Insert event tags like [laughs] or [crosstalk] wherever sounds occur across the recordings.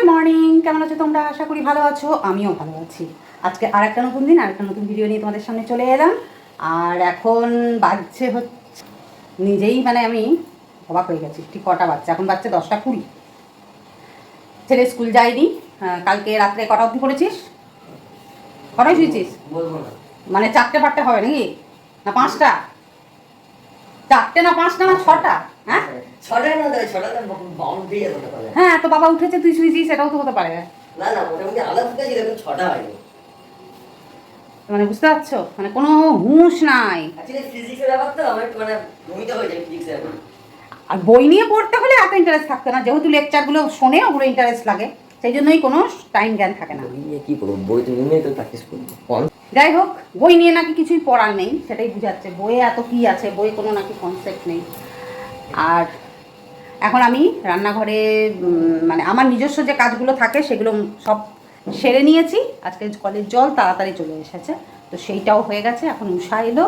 Good morning কেমন আছো তোমরা? আশা করি ভালো আছো। আমিও ভালো আছি। আজকে আর একটা নতুন দিন আর একটা নতুন ভিডিও নিয়ে তোমাদের সামনে চলে এলাম। আর এখন বাজছে হচ্ছে নিজেই মানে আমি অবাক হয়ে গেছি। ঠিক কটা বাচ্চা এখন বাচ্চা দশটা কুড়ি। ছেলে স্কুল যায়নি। আহ, কালকে রাত্রে কটা অবধি পড়েছিস? কটায় শুয়েছিস? মানে চারটে ফাটতে হবে নাকি? না পাঁচটা? চারটে না পাঁচটা না ছটা? হ্যাঁ? হ্যাঁ তো বাবা উঠেছে তুই শুয়েছিস সেটাও তো হতে পারে। না না মোটামুটি আলাদা থেকে ছটা হয়নি মানে বুঝতে পারছ? মানে কোনো হুঁশ নাই। মানে ভূমিতে হয়ে যায় ফিজিক্সের আর বই নিয়ে পড়তে হলে এত ইন্টারেস্ট থাকতো না। যেহেতু লেকচারগুলো শোনে ওগুলো ইন্টারেস্ট লাগে। সেই জন্যই কোনো টাইম জ্ঞান থাকে না। কি করব? বই তো নিয়ে তো প্র্যাকটিস করব। যাই হোক বই নিয়ে নাকি কিছুই পড়ার নেই সেটাই বুঝাচ্ছে। বইয়ে এত কি আছে? বই কোনো নাকি কনসেপ্ট নেই। আর এখন আমি রান্নাঘরে মানে আমার নিজস্ব যে কাজগুলো থাকে সেগুলো সব সেরে নিয়েছি। আজকে কলের জল তাড়াতাড়ি চলে এসেছে, তো সেইটাও হয়ে গেছে। এখন উষা এলো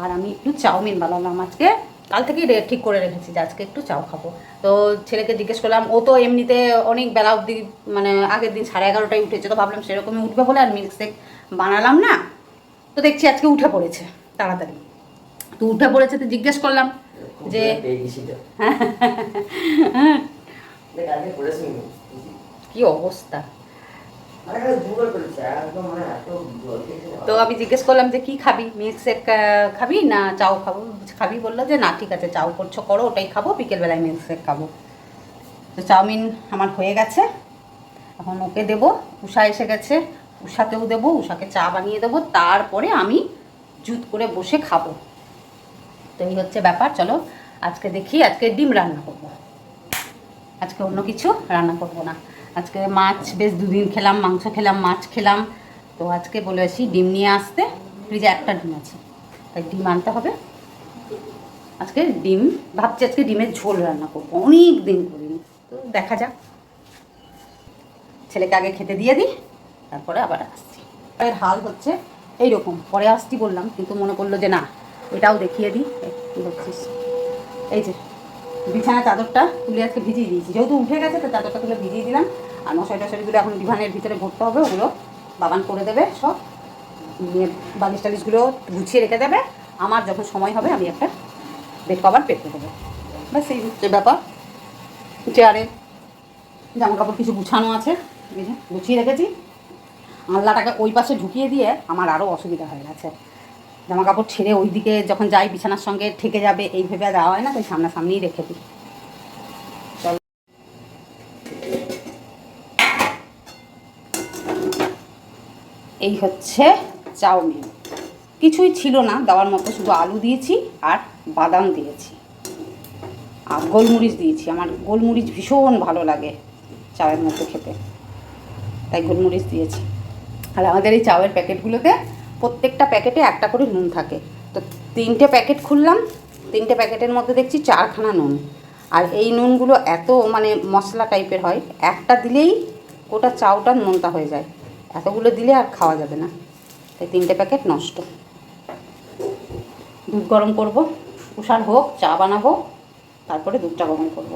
আর আমি একটু চাউমিন বানালাম আজকে। কাল থেকেই ঠিক করে রেখেছি যে আজকে একটু চাও খাব। তো ছেলেকে জিজ্ঞেস করলাম, ও তো এমনিতে অনেক বেলা অবধি মানে আগের দিন সাড়ে এগারোটায় উঠেছে, তো ভাবলাম সেরকমই উঠবে বলে আর মিল্ক শেক বানালাম না। তো দেখছি আজকে উঠে পড়েছে, তাড়াতাড়ি। তো উঠে পড়েছে তো জিজ্ঞেস করলাম যে [laughs] কি অবস্থা? মানে তো আমি জিজ্ঞেস করলাম যে কি খাবি? মিল্ক শেক খাবি না চাও খাব? খাবি বলল যে না ঠিক আছে চাও করছ করো ওটাই খাব বিকেলবেলায় মিল্ক শেক খাব। তো চাউমিন আমার হয়ে গেছে। এখন ওকে দেবো উষা এসে গেছে উষাকেও দেবো উষাকে চা বানিয়ে দেবো তারপরে আমি জুত করে বসে খাব। তো এই হচ্ছে ব্যাপার, চলো আজকে দেখি আজকে ডিম রান্না করব। আজকে অন্য কিছু রান্না করব না। আজকে মাছ, বেশ দুদিন খেলাম, মাংস খেলাম, মাছ খেলাম। তো আজকে বলে আসি ডিম নিয়ে আসতে, ফ্রিজে একটা ডিম আছে। তাই ডিম আনতে হবে। আজকে ডিম, ভাবছি আজকে ডিমের ঝোল রান্না করব অনেক দিন করিনি। তো দেখা যাক। ছেলেকে আগে খেতে দিয়ে দিই, তারপরে আবার আসছি। এর হাল হচ্ছে এইরকম, পরে আসছি বললাম, কিন্তু মনে করল যে না এটাও দেখিয়ে দিই। কী হচ্ছিস এই যে, বিছানা চাদরটা তুলে আজকে ভিজিয়ে দিয়েছি। যেহেতু উঠে গেছে, তো চাদরটা তুলে ভিজিয়ে দিলাম। আর মশারি টশারিগুলো এখন ডিভানের ভিতরে ভরতে হবে, ওগুলো বাগান করে দেবে সব। নিয়ে বালিশ টালিশগুলো গুছিয়ে রেখে দেবে। আমার যখন সময় হবে, আমি একটা বেড কভার পেতে দেবো। ব্যাস, এই হচ্ছে ব্যাপার। চেয়ারে জামা কাপড় কিছু গুছানো আছে। যে, গুছিয়ে রেখেছি। আল্লাটাকে ওই পাশে ঢুকিয়ে দিয়ে আমার আরও অসুবিধা হয়ে গেছে। জামা কাপড় ছেড়ে ওই দিকে যখন যাই, বিছানার সঙ্গে ঠেকে যাবে, এই ভেবে দেওয়া হয় না, তাই সামনাসামনিই রেখে দিই। চল। এই হচ্ছে চাউমিন। কিছুই ছিল না, দেওয়ার মতো শুধু আলু দিয়েছি আর বাদাম দিয়েছি। আর গোলমরিচ দিয়েছি। আমার গোলমরিচ ভীষণ ভালো লাগে চায়ের মধ্যে খেতে। তাই গোলমরিচ দিয়েছি। আর আমাদের এই চাউয়ের প্যাকেটগুলোতে প্রত্যেকটা প্যাকেটে একটা করে নুন থাকে। তো তিনটে প্যাকেট খুললাম, তিনটে প্যাকেটের মধ্যে দেখছি চারখানা নুন। আর এই নুনগুলো এত মানে মশলা টাইপের হয়, একটা দিলেই গোটা চাউটা নোনতা হয়ে যায়। এতগুলো দিলে আর খাওয়া যাবে না। তাই তিনটে প্যাকেট নষ্ট। দুধ গরম করব উষার হোক, চা বানাবো, তারপরে দুধটা গরম করব।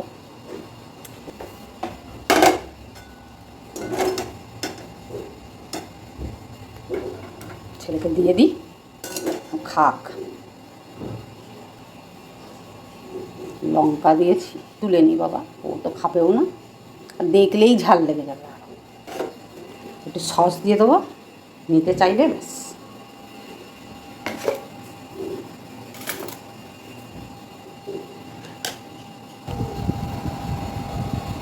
ছেলেকে দিয়ে দিই। খাক। লঙ্কা দিয়েছি, তুলে নি বাবা, ও তো খাবেও না। দেখলেই ঝাল লেগে যাবে। একটু সস দিয়ে দেবো, নিতে চাইলে ব্যাস।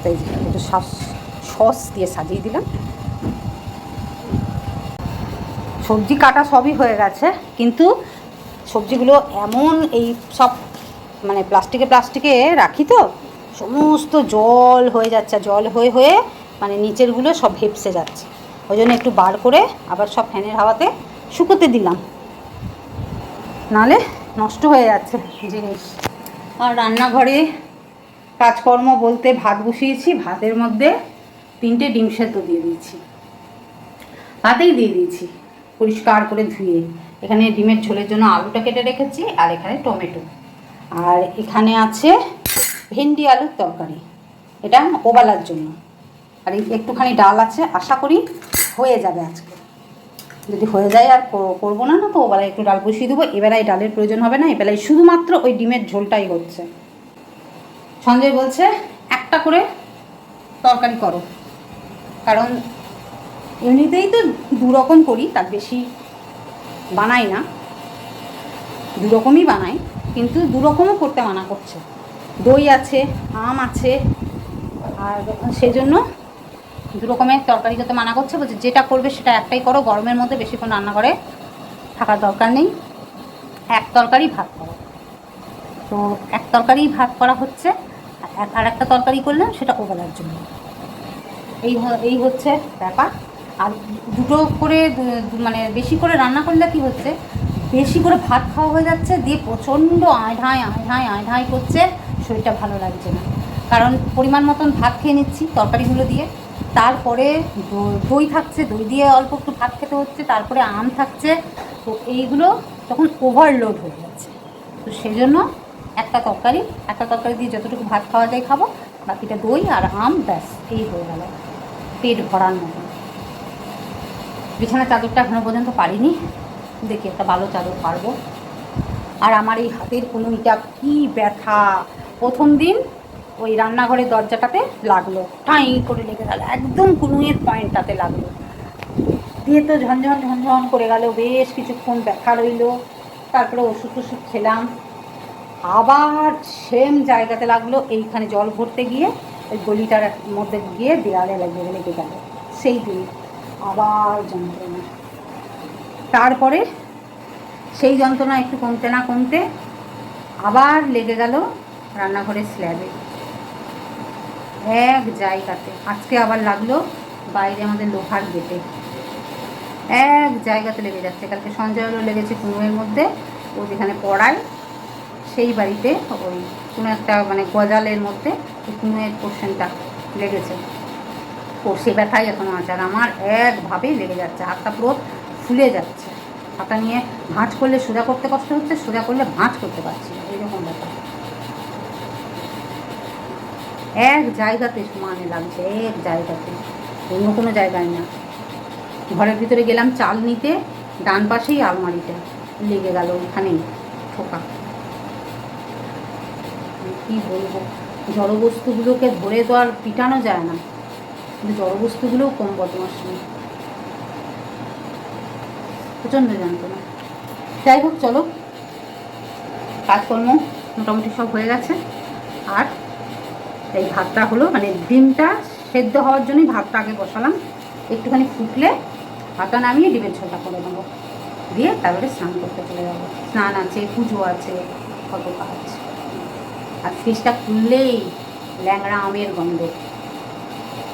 তাই একটু সস সস দিয়ে সাজিয়ে দিলাম। সবজি কাটা সবই হয়ে গেছে, কিন্তু সবজিগুলো এমন এই সব মানে প্লাস্টিকে প্লাস্টিকে রাখি তো, সমস্ত জল হয়ে যাচ্ছে জল হয়ে হয়ে মানে নিচেরগুলো সব হেপসে যাচ্ছে। ওই জন্য একটু বার করে আবার সব ফ্যানের হাওয়াতে শুকোতে দিলাম। নালে নষ্ট হয়ে যাচ্ছে জিনিস আর রান্নাঘরে কাজকর্ম বলতে ভাত বসিয়েছি, ভাতের মধ্যে তিনটে ডিম সেদ্ধ দিয়ে দিয়েছি। ভাতেই দিয়ে দিয়েছি। পরিষ্কার করে ধুয়ে। এখানে ডিমের ঝোলের জন্য আলুটা কেটে রেখেছি আর এখানে টমেটো। আর এখানে আছে ভেন্ডি আলুর তরকারি। এটা ওবালার জন্য। আর একটুখানি ডাল আছে, আশা করি হয়ে যাবে আজকে। যদি হয়ে যায় আর করব না না তো ওবেলায় একটু ডাল বসিয়ে দেবো। এবেলায় ডালের প্রয়োজন হবে না, এবেলায় শুধুমাত্র ওই ডিমের ঝোলটাই হচ্ছে। সঞ্জয় বলছে, একটা করে তরকারি করো। কারণ এমনিতেই তো দু রকম করি, তার বেশি বানাই না। দু রকমই বানাই, কিন্তু দু রকমও করতে মানা করছে। দই আছে, আম আছে, আর সেই জন্য দু রকমের তরকারি করতে মানা করছে, বলছে যেটা করবে সেটা একটাই করো, গরমের মধ্যে বেশিক্ষণ রান্না করে থাকার দরকার নেই। এক তরকারি ভাত করো। তো এক তরকারি ভাত করা হচ্ছে, আর- আর একটা তরকারি করলাম, সেটা ওবেলার জন্য। এই এই হচ্ছে ব্যাপার। আর দুটো করে মানে বেশি করে রান্না করলে কি হচ্ছে? বেশি করে ভাত খাওয়া হয়ে যাচ্ছে, দিয়ে প্রচণ্ড আয়ঢাই আয়ঢাই আয়ঢাই করছে, শরীরটা ভালো লাগছে না। কারণ পরিমাণ মতন ভাত খেয়ে নিচ্ছি তরকারিগুলো দিয়ে। তারপরে দই থাকছে, দই দিয়ে অল্প একটু ভাত খেতে হচ্ছে, তারপরে আম থাকছে। তো এইগুলো তখন ওভারলোড হয়ে যাচ্ছে। তো সেই জন্য একটা তরকারি একটা তরকারি দিয়ে যতটুকু ভাত খাওয়া যায় খাব, বাকিটা দই আর আম, ব্যাস, এই হয়ে গেল। পেট ভরার মতো। বিছানা চাদরটা এখনও পর্যন্ত পারিনি। দেখি একটা ভালো চাদর পারব। আর আমার এই হাতের কনুইটা কি ব্যথা। প্রথম দিন ওই রান্নাঘরের দরজাটাতে লাগল। ঠাই করে লেগে গেল। একদম কনুইয়ের পয়েন্টটাতে লাগল। দিয়ে তো ঝনঝন ঝনঝন করে গেল। বেশ কিছুক্ষণ ব্যথা রইল। তারপরে ওষুধ টষুধ খেলাম। আবার সেম জায়গাতে লাগল। এইখানে জল ভরতে গিয়ে ওই গলিটার মধ্যে গিয়ে দেয়ালে লেগে লেগে গেল। সেই দিন। আবার যন্ত্রণা। তারপরে সেই যন্ত্রণা একটু কমতে না কমতে আবার লেগে গেল রান্নাঘরের স্ল্যাবে এক জায়গাতে। আজকে আবার লাগল বাইরে আমাদের লোহার গেটে এক জায়গাতে লেগে যাচ্ছে। কালকে সঞ্জয়েরও লেগেছে কুমোরের মধ্যে। ও যেখানে পড়ায়, সেই বাড়িতে ওই কোনো একটা মানে গজালের মধ্যে ওই কুমোরের পোর্শনটা লেগেছে। ও সে ব্যথাই এখনও আছে আর আমার একভাবেই লেগে যাচ্ছে, হাতটা পুরো ফুলে যাচ্ছে। হাতা নিয়ে ভাঁজ করলে সোজা করতে কষ্ট হচ্ছে, সোজা করলে ভাঁজ করতে পারছি এইরকম ব্যাপার। এক জায়গাতে সমানে লাগছে, এক জায়গাতে, অন্য কোনো জায়গায় না। ঘরের ভিতরে গেলাম চাল নিতে, ডান পাশেই আলমারিটা লেগে গেল ওইখানেই ঠোকা। কী বলব? জড়বস্তুগুলোকে ধরে তো আর পিটানো যায় না। কিন্তু জড়বস্তুগুলোও কম বদমাস নেই প্রচণ্ড যন্ত্রণা। যাই হোক, চলো। কাজকর্ম মোটামুটি সব হয়ে গেছে। আর এই ভাতটা হলো মানে ডিমটা সেদ্ধ হওয়ার জন্যই ভাতটা আগে বসালাম। একটুখানি ফুটলে ভাতটা নামিয়ে ডিমের ঝোলটা করে দেবো দিয়ে তারপরে স্নান করতে চলে যাব। স্নান আছে, পুজো আছে কত কাজ। আর ফ্রিজটা খুললেই ল্যাংড়া আমের গন্ধ।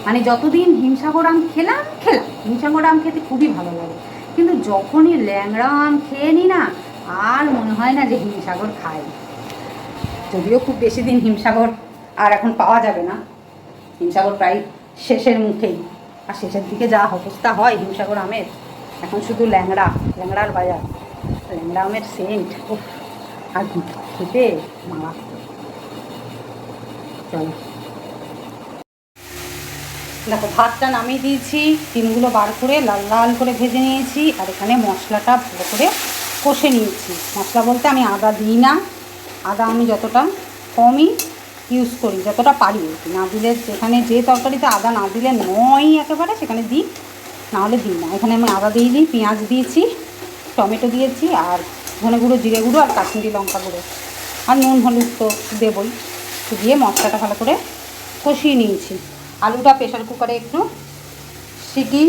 মানে যতদিন হিমসাগর আম খেলাম খেলাম। হিমসাগর আম খেতে খুবই ভালো লাগে। কিন্তু যখনই ল্যাংড়া আম খেয়ে নিই না, আর মনে হয় না যে হিমসাগর খাই। যদিও খুব বেশি দিন হিমসাগর আর এখন পাওয়া যাবে না। হিমসাগর প্রায় শেষের মুখেই। আর শেষের দিকে যা অবস্থা হয় হিমসাগর আমের, এখন শুধু ল্যাংড়া, ল্যাংড়ার বাজার। ল্যাংড়া আমের সেন্ট আর খেতে মারাত্মক চলো। দেখো, ভাতটা নামিয়ে দিয়েছি, ডিমগুলো বার করে লাল লাল করে ভেজে নিয়েছি, আর এখানে মশলাটা ভালো করে কষে নিয়েছি। মশলা বলতে আমি আদা দিই না, আদা আমি যতটা কমই ইউজ করি, যতটা পারি না দিলে যেখানে যে তরকারিতে আদা না দিলে নয় একেবারে, সেখানে দিই, না হলে দিই না। এখানে আমি আদা দিয়ে দিই পেঁয়াজ দিয়েছি, টমেটো দিয়েছি, আর ধনে গুঁড়ো, জিরে গুঁড়ো, আর কাশ্মীরি লঙ্কা গুঁড়ো। আর নুন, হলুদ তো দেবই। দিয়ে মশলাটা ভালো করে কষিয়ে নিয়েছি। আলুটা প্রেশার কুকারে একটু সিটি,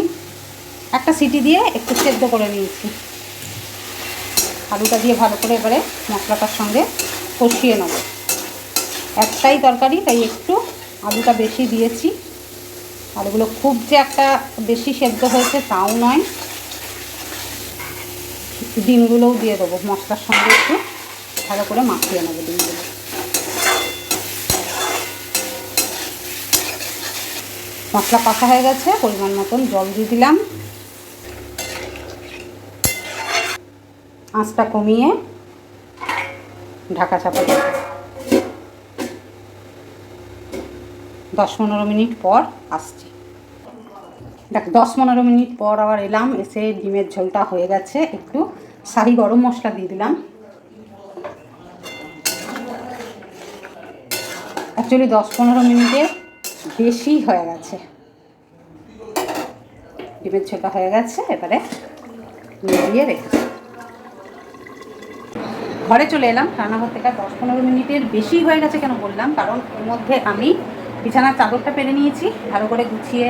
একটা সিটি দিয়ে একটু সেদ্ধ করে নিয়েছি। আলুটা দিয়ে ভালো করে এবারে মশলাটার সঙ্গে কষিয়ে নেব। একটাই তরকারি, তাই একটু আলুটা বেশি দিয়েছি। আলুগুলো খুব যে একটা বেশি সেদ্ধ হয়েছে তাও নয়। ডিমগুলোও দিয়ে দেবো, মশলার সঙ্গে একটু ভালো করে মাখিয়ে নেব ডিমগুলো। মশলা কষা হয়ে গেছে, পরিমাণ মতন জল দিয়ে দিলাম। আঁচটা কমিয়ে ঢাকা চাপা দেব দশ পনেরো মিনিট পর আসছি। দেখ, দশ পনেরো মিনিট পর আবার এলাম, এসে ডিমের ঝোলটা হয়ে গেছে। একটু শাহি গরম মশলা দিয়ে দিলাম। অ্যাকচুয়ালি দশ পনেরো মিনিটের বেশি হয়ে গেছে। ডিমের ঝোলটা হয়ে গেছে, এবারে দিয়ে রেখেছি। ঘরে চলে এলাম, রান্নাঘর থেকে দশ পনেরো মিনিটের বেশি হয়ে গেছে কেন বললাম, কারণ এর মধ্যে আমি বিছানার চাদরটা পেরে নিয়েছি, ভালো করে গুছিয়ে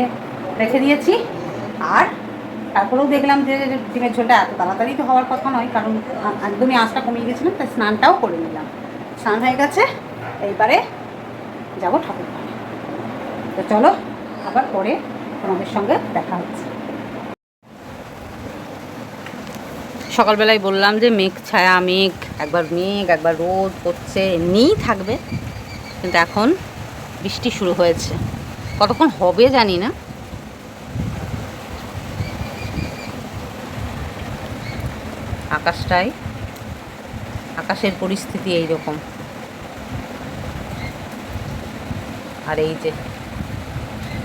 রেখে দিয়েছি। আর তারপরেও দেখলাম যে ডিমের ঝোলটা এত তাড়াতাড়ি তো হওয়ার কথা নয়, কারণ একদমই আঁচটা কমিয়ে গেছিলাম তাই স্নানটাও করে নিলাম। স্নান হয়ে গেছে, এইবারে যাব ঠাকুর ঘরে। তো চলো, আবার পরে তোমাদের সঙ্গে দেখা হচ্ছে। সকালবেলায় বললাম যে মেঘ, ছায়া, মেঘ, একবার মেঘ, একবার রোদ করছে এমনিই থাকবে। কিন্তু এখন বৃষ্টি শুরু হয়েছে। কতক্ষণ হবে জানি না। আকাশটাই, আকাশের পরিস্থিতি এই রকম আর এই যে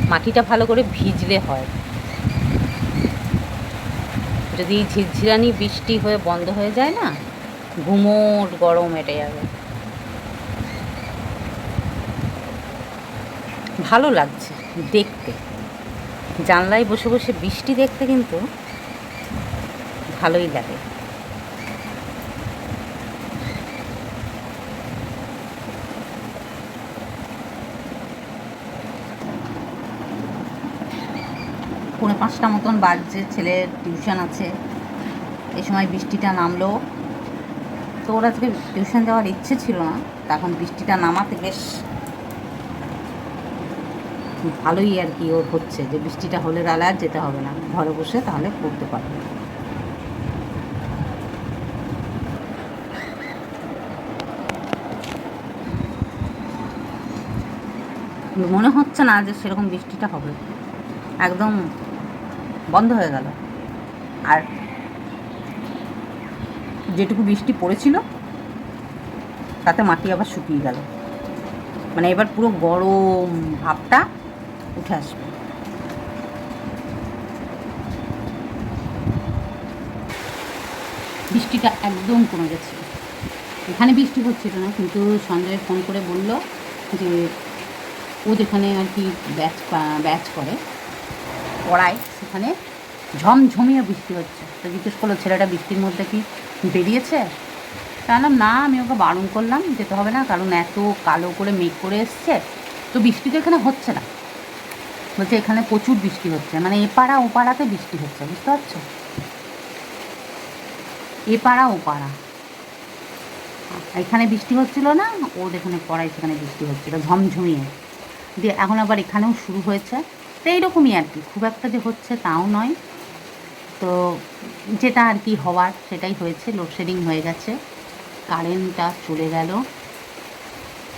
মাটিটা ভালো করে ভিজলে হয়। যদি ঝিরঝিরানি বৃষ্টি হয়ে বন্ধ হয়ে যায় না, ঘুমোট গরম এটে যাবে। ভালো লাগছে দেখতে। জানলায় বসে বসে বৃষ্টি দেখতে কিন্তু ভালোই লাগে। পৌনে পাঁচটা মতন বাজছে ছেলের টিউশন আছে। এই সময় বৃষ্টিটা নামলো। তো ওর আজকে টিউশন যাওয়ার ইচ্ছে ছিল না। তা এখন বৃষ্টিটা নামাতে বেশ ভালোই আর কি ওর হচ্ছে। যে বৃষ্টিটা হলে তাহলে আর যেতে হবে না। ঘরে বসে তাহলে পড়তে পারবে। মনে হচ্ছে না যে সেরকম বৃষ্টিটা হবে। একদম বন্ধ হয়ে গেল। আর যেটুকু বৃষ্টি পড়েছিল, তাতে মাটি আবার শুকিয়ে গেল। মানে এবার পুরো গরম ভাবটা উঠে আসবে। বৃষ্টিটা একদম কমে গেছে। এখানে বৃষ্টি হচ্ছিল না, কিন্তু সঞ্জয় ফোন করে বলল যে, ও যেখানে আর কি ব্যাচ ব্যাচ করে পড়ায়, সেখানে ঝমঝমিয়ে বৃষ্টি হচ্ছে। তো জিজ্ঞেস করল, ছেলেটা বৃষ্টির মধ্যে কি বেরিয়েছে? বললাম, না, আমি ওকে বারণ করলাম, যেতে হবে না, কারণ এত কালো করে মেঘ করে এসছে, তো বৃষ্টি তো এখানে হচ্ছে না। বলছে, এখানে প্রচুর বৃষ্টি হচ্ছে মানে এপাড়া ওপাড়াতে বৃষ্টি হচ্ছে, বুঝতে পারছ? এপাড়া ওপাড়া এখানে বৃষ্টি হচ্ছিল না, ওর এখানে পড়ায় সেখানে বৃষ্টি হচ্ছিল, ঝমঝমিয়ে। দিয়ে এখন আবার এখানেও শুরু হয়েছে। তো এইরকমই আর কি। খুব একটা যে হচ্ছে তাও নয়। তো যেটা আর কি হওয়ার, সেটাই হয়েছে। লোডশেডিং হয়ে গেছে। কারেন্টটা চলে গেল।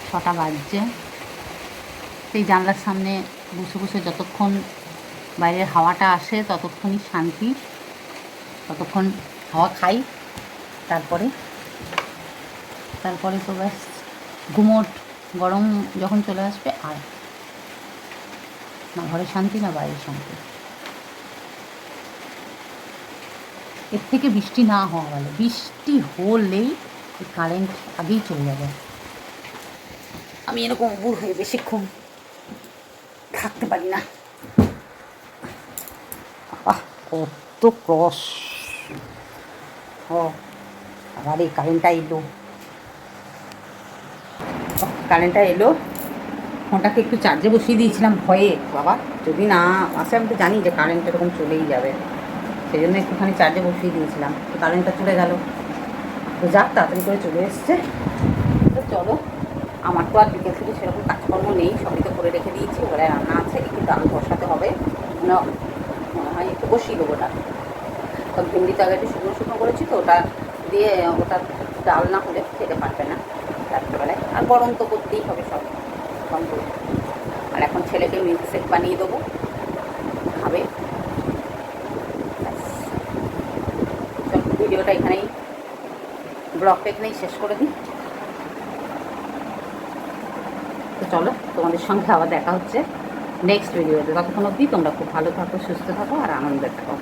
ছটা বাজছে। সেই জানলার সামনে বসে বসে যতক্ষণ বাইরের হাওয়াটা আসে, ততক্ষণই শান্তি। ততক্ষণ হাওয়া খাই। তারপরে তারপরে তো ব্যাস গুমোট গরম যখন চলে আসবে, আর না, ঘরে শান্তি না, বাইরে শান্তি? এর থেকে বৃষ্টি না হওয়া ভালো। বৃষ্টি হলেই কারেন্ট আগেই চলে যাবে। আমি এরকম উবুর হয়ে বেশিক্ষণ থাকতে পারি না। কত ক্রস। ও আবার এই কারেন্টটা এলো। কারেন্টটা এলো। ফোনটাকে একটু চার্জে বসিয়ে দিয়েছিলাম ভয়ে। বাবা, যদি না আসে আমি তো জানি যে কারেন্ট এরকম চলেই যাবে। সেই জন্য একটুখানি চার্জে বসিয়ে দিয়েছিলাম। তো কারেন্টটা চলে গেল। তো যাক, তাড়াতাড়ি করে চলে এসছে। তো চলো, আমার তো আর বিকেল থেকে সেরকম কাজকর্ম নেই, সবই তো করে রেখে দিয়েছি। ওরা রান্না আছে, একটু ডাল বসাতে হবে। না, মনে হয় একটু বসিয়ে দেবো ওটা তো ভেন্ডি তো আগে একটু শুকনো শুকনো করেছি তো, ওটা দিয়ে ওটা ডাল না হলে খেতে পারবে না। রাত্রেবেলায়। আর গরম তো করতেই হবে সব। করে আর এখন ছেলেকে মিল্ক শেক বানিয়ে দেবো। খাবে। ভিডিওটা এখানেই ব্লগটা এখানেই শেষ করে দিই। তো চলো, তোমাদের সঙ্গে আবার দেখা হচ্ছে নেক্সট ভিডিওতে ততক্ষণ অবধি তোমরা খুব ভালো থাকো, সুস্থ থাকো আর আনন্দে থাকো।